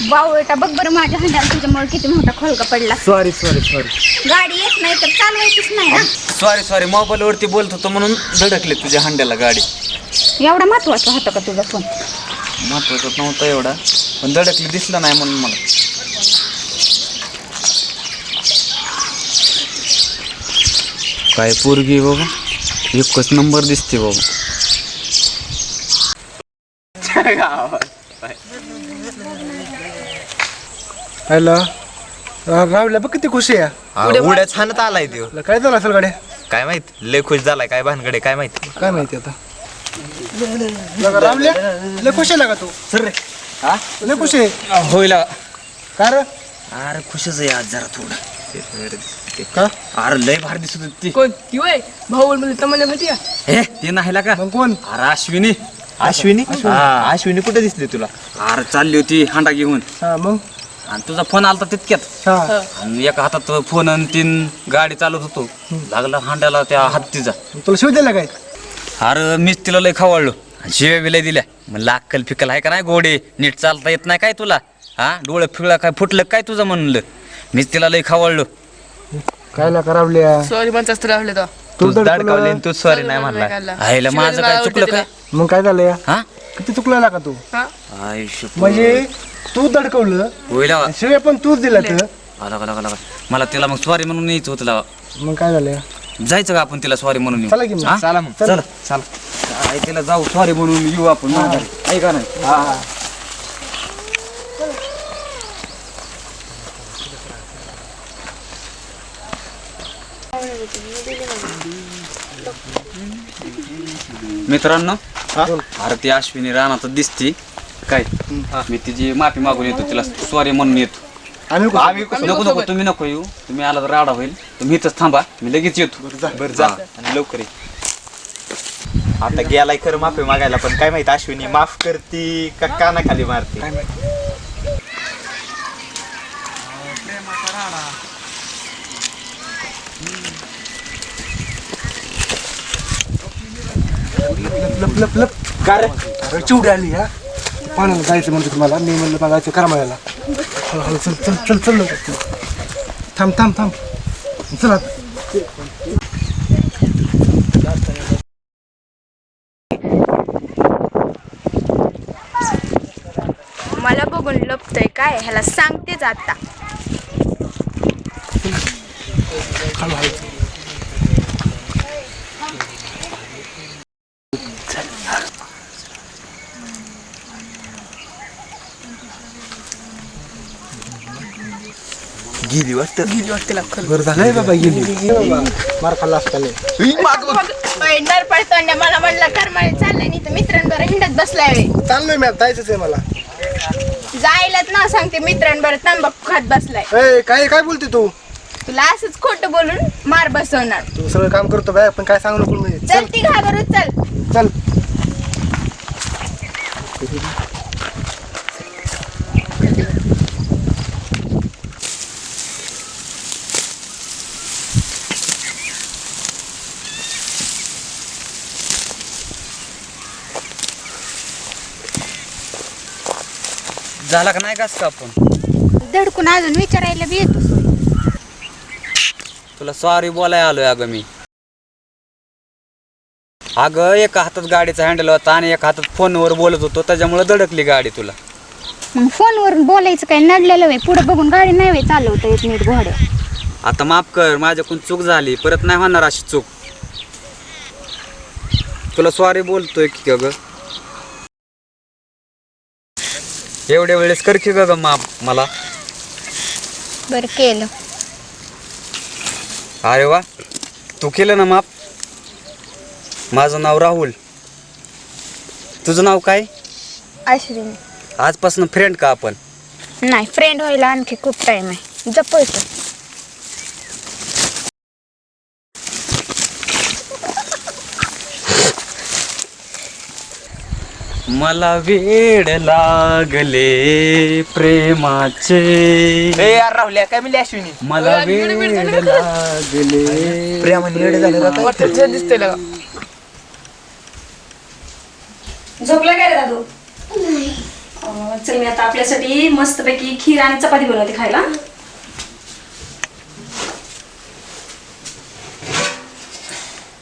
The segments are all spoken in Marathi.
बेटा बघ बरं माझ्या हंड्याला तुझ्यामुळे किती मोठा खोलका पडला. सॉरी सॉरी सॉरी गाडी येत नाही तर चालवायचीच नाही ना. सॉरी सॉरी मोबाईलवरती बोलत होतो म्हणून धडकले तुझ्या हंड्याला गाडी. एवढा महत्त्वाचा होता का तुझा फोन महत्वाचं नव्हतं एवढा पण धडकली दिसलं नाही म्हणून मला. काय पोरगी बाबा? एकच नंबर दिसते बाबा. हॅलो. रावल्या बघ किती खुशी आहे. हा, उड्या छानच आलाय त्यो. तुला काय झालं असेल गाड्या? काय माहीत? लय खुश झालाय काय भानगडे काय माहीत? काय माहिती आता? लगा रावल्या लय खुश आहे का तू. सर रे. हा? लय खुश आहे. होईल. काय रे? अरे खुशच आहे आज जरा थोडं. का? अरे लय भारी दिसत होती ती. कोण? ती वय भाऊ म्हणजे तमन्या माहिती का हे ते नाही का? मग कोण? अरे अश्विनी. अश्विनी? हा. अश्विनी कुठे दिसली तुला? अरे चालली होती हांडा घेऊन. हा मग? आणि तुझा फोन आलता तितक्यात. हा. आणि एका हातात फोन आणि तीन गाडी चालवत होतो. लागला हांड्याला त्या हत्तीचा. तुला शिव दिला काय? अरे मीच तिला लय खवळलो. आणि शिव्या बिल्या दिल्या. म्हणलं अक्कल फिकल आहे का नाही गोडे? नीट चालता येत नाही काय तुला? हा? डोळं फिकला काय फुटलं काय तुझं म्हणलं? मीच तिला लय खवळलो. काय ला रावल्या सॉरी राहिले तर. तू दडकावली आणि तू सॉरी नाही म्हणला. आईला माझं काय चुकलं काय? मग काय झालं या? हा? किती चुकला का तू? आयुष्य म्हणजे तू दडकवलं होईल शिव्या पण तूच दिला तर आला आला आला मला तिला मग सॉरी म्हणून यायचं होतं लावा. मग काय झालं या? जायचं का आपण तिला सॉरी म्हणून येऊ? चला की मग. हा? चला मग. चला. चला. आई तिला जाऊ सॉरी म्हणून येऊ आपण. माघारी. आहे का नाही? मित्रांनो अरे ती अश्विनी रानात दिसती. काय? मी तिची माफी मागून येतो तिला. सॉरी म्हणून येतो. आम्ही नको नको तुम्ही नको येऊ. तुम्ही आला तर राडा होईल. तुम्ही इथंच थांबा. मी लगेच येतो. बर जा. आणि लवकर ये. आता गेलाय खरं माफी मागायला पण काय माहीत अश्विनी माफ करती का कानाखाली मारती? लप लप लप लप काय अरे चिवडी आली या पाण्याला जायचं म्हणतो तुम्हाला मी म्हणलं मला जायचं करमाळ्याला हळू चल चल चल चल लवकर, चल. थांब थांब थांब चल मला बघून लपतोय काय ह्याला सांगतेच आता हळूहळू गेली वाटत. गेली वाटते बरं झालंय बाबा गेली. मार खाल्ला असता लय. नर पडतो मला म्हणलं करमाळे चाललंय नाही तर मित्रांबरोबर हिंडत बसलाय. चाललोय मी जायचंच आहे मला. जायलाच ना सांगते मित्रांबरोबर तंबाखू खात बसलाय. ए काय काय बोलते तू? तुला असंच खोटं बोलून मार बसवणार. तू सगळं काम करतो बाय पण काय सांगू नको चल ती घाबरू चल. चल. झाला का नाही का आपण धडकून अजून विचारायला बी येतो तुला सॉरी बोलाय आलोय अगं मी. अगं एका हातात गाडीचा हँडल होता आणि एका हातात फोनवर बोलत होतो त्याच्यामुळे धडकली गाडी तुला. मग फोनवरून बोलायचं काय? नडलेलं वे पुढे बघून गाडी नाही वे चालवता येत नीट घोड्या. आता माफ कर माझ्याकडून चूक झाली. परत नाही होणार अशी चूक. तुला सॉरी बोलतोय की ग? एवढ्या वेळेस कर की ग माफ मला. बरं केलं. अरे वा तू केलं ना माफ माझं नाव राहुल. तुझं नाव काय? अश्विनी. आजपासून फ्रेंड का आपण? नाही फ्रेंड व्हायला आणखी खूप टाइम आहे. जपवतो मला वेड लागले प्रेमाचे. ए यार राहुल्या काय म्हणली अश्विनी? मला वेड लागले प्रेमाने येडे झाले आता? वाटतं छान दिसतंय लगा. झोपला काय रे दादू? अं, चल मी आता आपल्यासाठी मस्तपैकी खीर आणि चपाती बनवते खायला.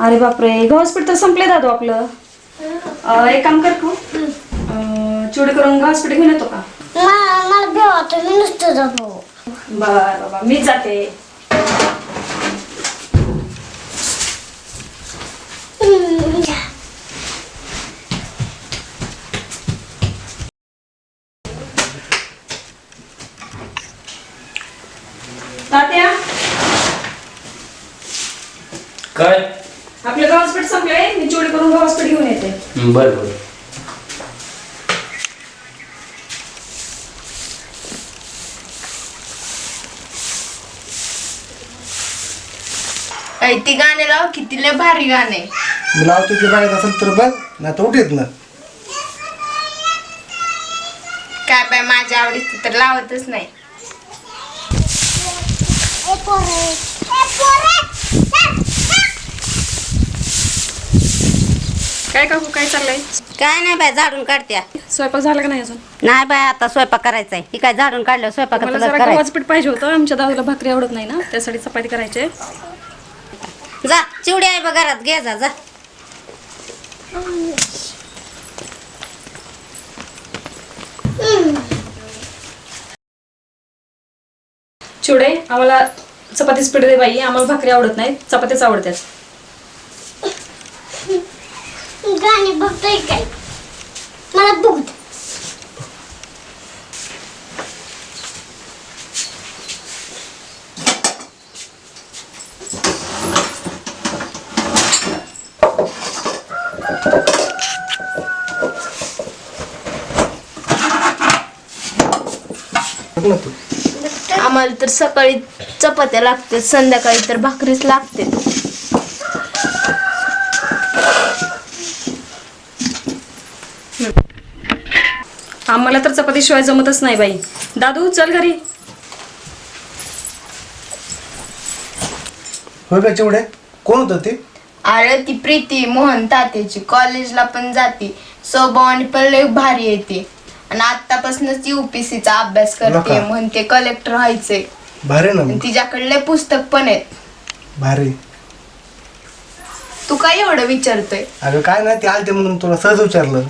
अरे बापरे हॉस्पिटल तर संपले दादू आपलं. एक काम कर तू. अं, चिवडी करून हॉस्पिटल घेऊन येतो का? मला मी नुसतं जातो बर बाबा मीच जाते. तात्या? काय? आपलं हॉस्पिटल संपलंय मी चिवडी करून हॉस्पिटल घेऊन येते. बर बर. ऐ, ती गाणे लाव किती लय भारी गाणे. मी लावतो ते बघायचं असेल तर बघ नाही तर उठेत ना काय बाय माझ्या आवडीचं तर लावतच नाही. काय काकू काय चाललंय? काय नाही बाय झाडून काढत्या. स्वयंपाक झाला का नाही अजून? नाही बाय आता स्वयंपाक करायचा आहे ही काय झाडून काढलं स्वयंपाक मला जरा करायचं? गव्हाचं पीठ पाहिजे होतं. आमच्या दादाला भाकरी आवडत नाही ना त्यासाठी चपाती करायची. जा चिवडी आहे बघ घरात. घे जा जा. चिवडे आम्हाला चपातीच पीठ दे बाई. आम्हाला भाकरी आवडत नाही चपातीच आवडतात गाणी बघतोय काय मला बघ ना तू आम्हाला तर सकाळी चपात्या लागतात संध्याकाळी तर भाकरीच लागते. आम्हाला तर चपाती शिवाय जमतच नाही बाई. दादू चल घरी. होय का चिवडे? कोण होतं ते? अरे ती प्रीती मोहन तात्याची. कॉलेजला पण जाते. स्वभावाने पण लय भारी येते. आणि आतापासूनच युपीसीचा अभ्यास करते. नका. म्हणते कलेक्टर व्हायचंय. भारी ना आणि मग. तिच्याकडले पुस्तक पण आहेत. भारी. तू काय एवढं विचारतोय? अगं काय नाही ते आलते म्हणून तुला सहज विचारलं.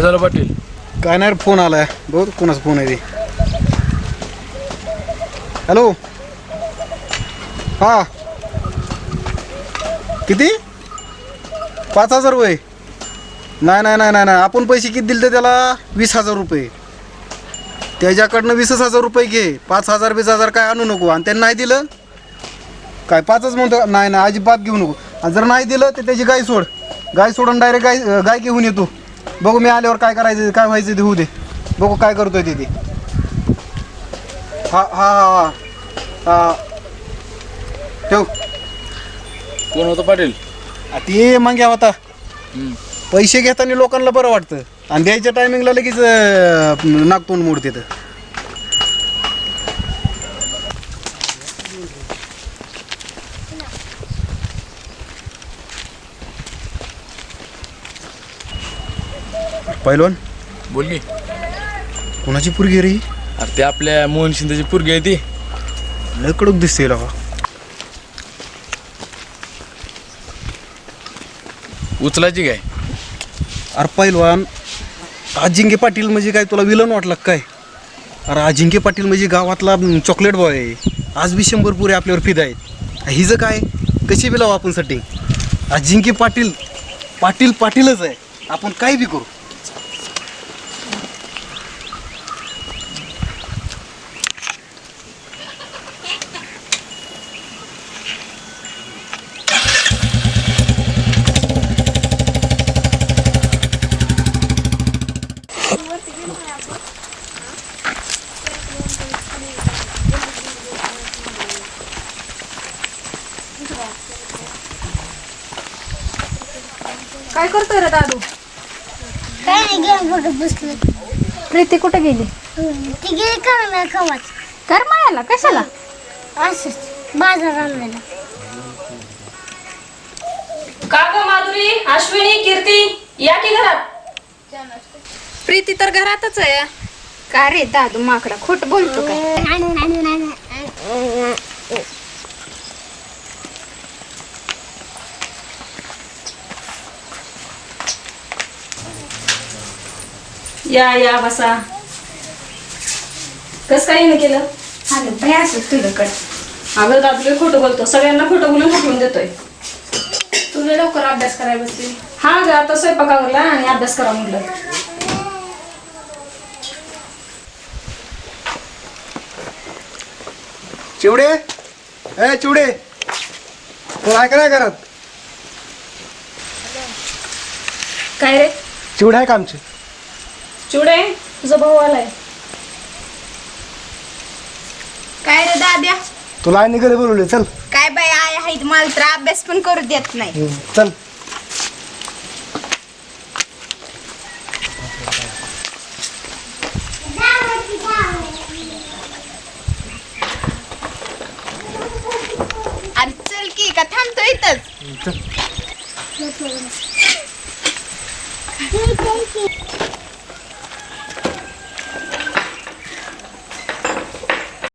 काय झालं पाटील? काय नाही फोन आलाय. बघ कोणाचा फोन आहे ते. हॅलो? हा. किती? पाच हजार रुपये नाही नाही नाही नाही नाही. आपण पैसे किती दिले तर त्याला? वीस हजार रुपये. त्याच्याकडनं वीसच हजार रुपये घे. पाच हजार वीस हजार काय आणू नको. आणि त्यांनी नाही दिलं? काय पाचच म्हणतो? नाही नाही अजिबात घेऊ नको. आणि जर नाही दिलं तर त्याची गाय सोड. गाय सोडून डायरेक्ट गाय गाय घेऊन येतो बघू मी आल्यावर काय करायचं काय व्हायचं ते होऊ दे. बघू काय करतोय ते ते. हा हा हा हा. हा. ठेव. कोण होतं पाटील? आ, ते मग होता. पैसे घेताना लोकांना बरं वाटतं. आणि द्यायच्या टायमिंगला लगेच नागतोंड मोडते तर पहिलवान बोल की कोणाची पुरगी रे? अरे ते आपल्या मोहन शिंदेची पोरगी आहे ती. लय कडक दिसते का उचलायची काय? अरे पहिलवान अजिंक्य पाटील म्हणजे काय? तुला विलन वाटलं का काय? अरे अजिंक्य पाटील म्हणजे गावातला चॉकलेट बॉय आहे. आज बी शंभर पुरे आपल्यावर फिदा आहेत. हिचं काय? कशी बी लावू आपण सेटिंग जिंकी पाटील पाटील पाटीलच आहे. आपण काय बी करू? रे दादू काय नाही गेम फोटो बसलो. प्रीती कुठे गेली? ती गेली करमाया खवाच कर मायाला कशाला असंच बाजार आणलेला. का ग माधुरी अश्विनी कीर्ती या की घरात? प्रीती तर घरातच आहे. का रे दादू माकडा खोट बोलतो काय या या बसा. कस काय नाही केलं? आलं बाय असं तुझ्याकडे. अगं दादू खोटं बोलतो. सगळ्यांना खोटं बोलून उठवून देतोय. तुला लवकर अभ्यास करायला बसली. हा ग आता स्वयंपाकावरला आणि अभ्यास करा म्हटलं. चिवडे? ए चिवडे. तर आहे का नाही करत काय रे? चिवडे आहे का आमचे? चिवडे तुझा भाऊ आलाय. काय रे दाद्या? तुला आहे घरी बोलवले चल. काय बाय आय आहेत मला तर अभ्यास पण करू देत नाही. चल.